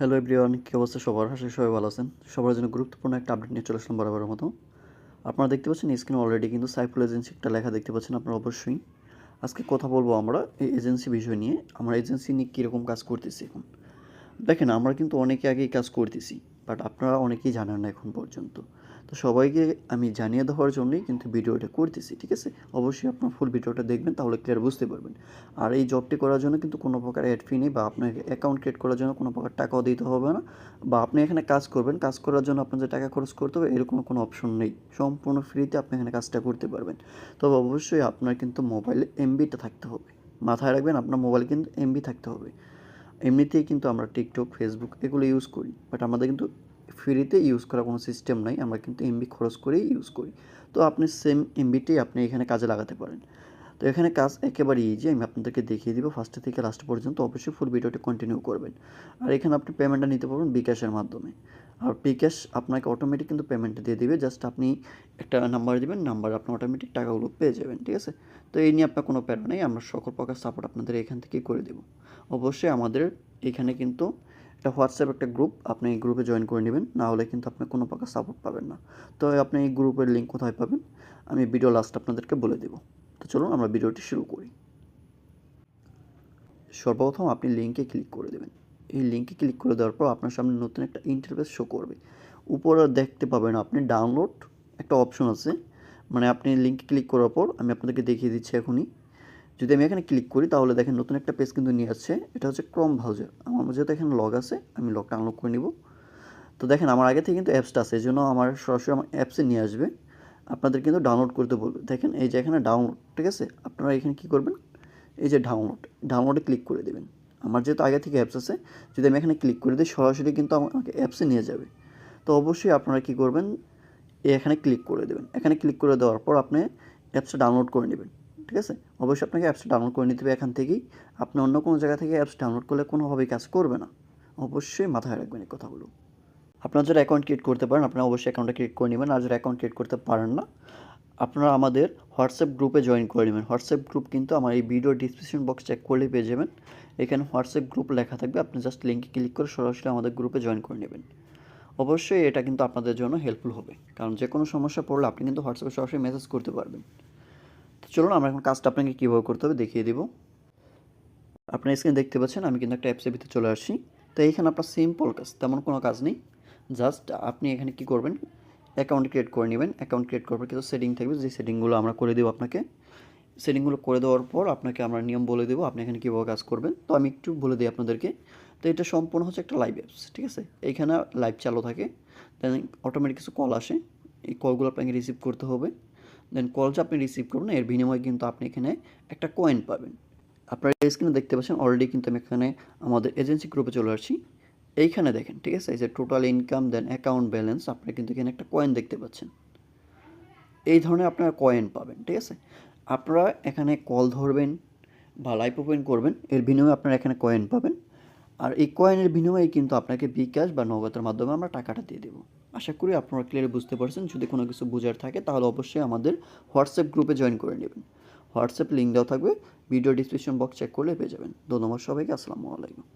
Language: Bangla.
হ্যালো এভরিওয়ান কী অবস্থা সবার? হাসি সবাই ভালো আছেন। সবার জন্য গুরুত্বপূর্ণ একটা আপডেট নিয়ে চলে আসলাম বরাবরের মতো। আপনারা দেখতে পাচ্ছেন স্ক্রিনে অলরেডি কিন্তু সাইফুল এজেন্সি একটা লেখা দেখতে পাচ্ছেন আপনারা অবশ্যই। আজকে কথা বলব আমরা এই এজেন্সি বিষয় নিয়ে। আমরা এজেন্সি নিয়ে কীরকম কাজ করতেছি এখন? দেখেন আমরা কিন্তু অনেকে আগেই কাজ করতেছি বাট আপনারা অনেকেই জানেন না এখন পর্যন্ত। তো সবাইকে আমি জানিয়ে দেওয়ার জন্যই কিন্তু ভিডিওটা করতেছি, ঠিক আছে? অবশ্যই আপনার ফুল ভিডিওটা দেখবেন, তাহলে ক্লিয়ার বুঝতে পারবেন। আর এই জবটি করার জন্য কিন্তু কোনো প্রকার অ্যাড ফি নেই বা আপনাকে অ্যাকাউন্ট ক্রিয়েট করার জন্য কোনো প্রকার টাকাও দিতে হবে না বা আপনি এখানে কাজ করবেন, কাজ করার জন্য আপনার যে টাকা খরচ করতে হবে, এরকম কোনো অপশন নেই। সম্পূর্ণ ফ্রিতে আপনি এখানে কাজটা করতে পারবেন। তবে অবশ্যই আপনার কিন্তু মোবাইলে এমবিটা থাকতে হবে। মাথায় রাখবেন, আপনার মোবাইলে কিন্তু এমবি থাকতে হবে। এমনিতেই কিন্তু আমরা টিকটক ফেসবুক এগুলো ইউজ করি বাট আমাদের কিন্তু ফ্রিতে ইউজ করার কোনো সিস্টেম নাই, আমরা কিন্তু এমবি খরচ করেই ইউজ করি। তো আপনি সেম এমবিটাই আপনি এখানে কাজে লাগাতে পারেন। তো এখানে কাজ একেবারে ইজি আমি আপনাদেরকে দেখিয়ে দিব ফার্স্টে থেকে লাস্ট পর্যন্ত, অবশ্যই ফুল ভিডিওটি কন্টিনিউ করবেন। আর এখানে আপনি পেমেন্টটা নিতে পারবেন বিকাশের মাধ্যমে। আর বিকাশ আপনাকে অটোমেটিক কিন্তু পেমেন্টটা দিয়ে দিবে জাস্ট আপনি একটা নাম্বার দেবেন নাম্বার আপনি অটোমেটিক টাকাগুলো পেয়ে যাবেন, ঠিক আছে? তো এই নিয়ে আপনার কোনো প্যারা নেই, আমরা সকল প্রকার সাপোর্ট আপনাদের এখান থেকেই করে দেবো। অবশ্যই আমাদের এখানে কিন্তু একটা হোয়াটসঅ্যাপ, একটা গ্রুপ, আপনি এই গ্রুপে জয়েন করে নেবেন। না হলে কিন্তু আপনি কোনো প্রকার সাপোর্ট পাবেন না। তো আপনি এই গ্রুপের লিঙ্ক কোথায় পাবেন? আমি ভিডিও লাস্ট আপনাদেরকে বলে দেবো। তো চলুন আমরা ভিডিওটি শুরু করি। সর্বপ্রথম আপনি লিঙ্কে ক্লিক করে দেবেন। এই লিঙ্কে ক্লিক করে দেওয়ার পর আপনার সামনে নতুন একটা ইন্টারফেস শো করবে। উপরে দেখতে পাবেন আপনি ডাউনলোড একটা অপশন আছে। মানে আপনি লিঙ্কে ক্লিক করার পর আমি আপনাদেরকে দেখিয়ে দিচ্ছি এখনই। যদি আমি এখানে ক্লিক করি, তাহলে দেখেন নতুন একটা পেজ কিন্তু নিয়ে আসছে। এটা হচ্ছে ক্রম ব্রাউজার আমার যেহেতু এখানে লগ আছে, আমি লগটা আনলক করে নিব। তো দেখেন, আমার আগে থেকে কিন্তু অ্যাপসটা আছে, এই জন্য আমার সরাসরি আমার অ্যাপসে নিয়ে আসবে। আপনাদের কিন্তু ডাউনলোড করতে বলবে। দেখেন, এই যে এখানে ডাউনলোড ঠিক আছে? আপনারা এখানে কী করবেন? এই যে ডাউনলোড ডাউনলোডে ক্লিক করে দেবেন। আমার যেহেতু আগে থেকে অ্যাপস আছে, যদি আমি এখানে ক্লিক করে দিই, সরাসরি কিন্তু আমাকে অ্যাপসে নিয়ে যাবে। তো অবশ্যই আপনারা কী করবেন? এখানে ক্লিক করে দেবেন। এখানে ক্লিক করে দেওয়ার পর আপনি অ্যাপসটা ডাউনলোড করে নেবেন। ঠিক আছে? অবশ্যই আপনাকে অ্যাপসটা ডাউনলোড করে নিতে হবে এখান থেকেই। আপনি অন্য কোনো জায়গা থেকে অ্যাপস ডাউনলোড করলে কোনোভাবেই কাজ করবে না। অবশ্যই মাথায় রাখবেন এই কথাগুলো। আপনারা যারা অ্যাকাউন্ট ক্রিয়েট করতে পারেন, আপনারা অবশ্যই অ্যাকাউন্টটা ক্রিয়েট করে নেবেন। আর যারা অ্যাকাউন্ট ক্রিয়েট করতে পারেন না, আপনারা আমাদের হোয়াটসঅ্যাপ গ্রুপে জয়েন করে নেবেন। হোয়াটসঅ্যাপ গ্রুপ কিন্তু আমার এই ভিডিও ডিসক্রিপশন বক্স চেক করলেই পেয়ে যাবেন। এখানে হোয়াটসঅ্যাপ গ্রুপ লেখা থাকবে। আপনি জাস্ট লিঙ্কে ক্লিক করে সরাসরি আমাদের গ্রুপে জয়েন করে নেবেন। অবশ্যই এটা কিন্তু আপনাদের জন্য হেল্পফুল হবে। কারণ যে কোনো সমস্যা পড়লে আপনি কিন্তু হোয়াটসঅ্যাপে সরাসরি মেসেজ করতে পারবেন। চলুন, আমরা এখন কাজটা আপনাকে কীভাবে করতে হবে দেখিয়ে দিব। আপনার স্ক্রিনে দেখতে পাচ্ছেন, আমি কিন্তু একটা অ্যাপসের ভিতরে চলে আসছি। তো এইখানে আপনার সিম্পল কাজ, তেমন কোনো কাজ নেই। জাস্ট আপনি এখানে কি করবেন অ্যাকাউন্ট ক্রিয়েট করে নেবেন। অ্যাকাউন্ট ক্রিয়েট করার পর কিছু সেটিং থাকবে, যে সেটিংগুলো আমরা করে দেবো আপনাকে। সেটিংগুলো করে দেওয়ার পর আপনাকে আমরা নিয়ম বলে দেবো আপনি এখানে কীভাবে কাজ করবেন। তো আমি একটু বলে দিই আপনাদেরকে। তো এটা সম্পূর্ণ হচ্ছে একটা লাইভ অ্যাপস ঠিক আছে? এইখানে লাইভ চালু থাকে। দেন অটোমেটিক কিছু কল আসে। এই কলগুলো আপনাকে রিসিভ করতে হবে। দেন কল যে আপনি রিসিভ করবেন এর বিনিময়ে কিন্তু আপনি এখানে একটা কয়েন পাবেন। আপনারা স্ক্রিনে দেখতে পাচ্ছেন অলরেডি কিন্তু আমি এখানে আমাদের এজেন্সি গ্রুপে চলে আসছি। এইখানে দেখেন, ঠিক আছে? এই যে total income then account balance আপনি কিন্তু এখানে একটা কয়েন দেখতে পাচ্ছেন। এই ধরনের আপনারা কয়েন পাবেন, ঠিক আছে? আপনারা এখানে কল ধরবেন বা লাইভ ওপেন করবেন, এর বিনিময়ে আপনারা এখানে কয়েন পাবেন। আর এই কয়েনের বিনিময়ে কিন্তু আপনাকে বিকাশ বা নগদের মাধ্যমে আমরা টাকাটা দিয়ে দেবো। আশা করি আপনারা ক্লিয়ার বুঝতে পারছেন। যদি কোনো কিছু বোঝার থাকে, তাহলে অবশ্যই আমাদের হোয়াটসঅ্যাপ গ্রুপে জয়েন করে নেবেন। হোয়াটসঅ্যাপ লিঙ্ক দেওয়া থাকবে ভিডিও ডিসক্রিপশন বক্স চেক করলে পেয়ে যাবেন। ধন্যবাদ সবাইকে, আসসালামু আলাইকুম।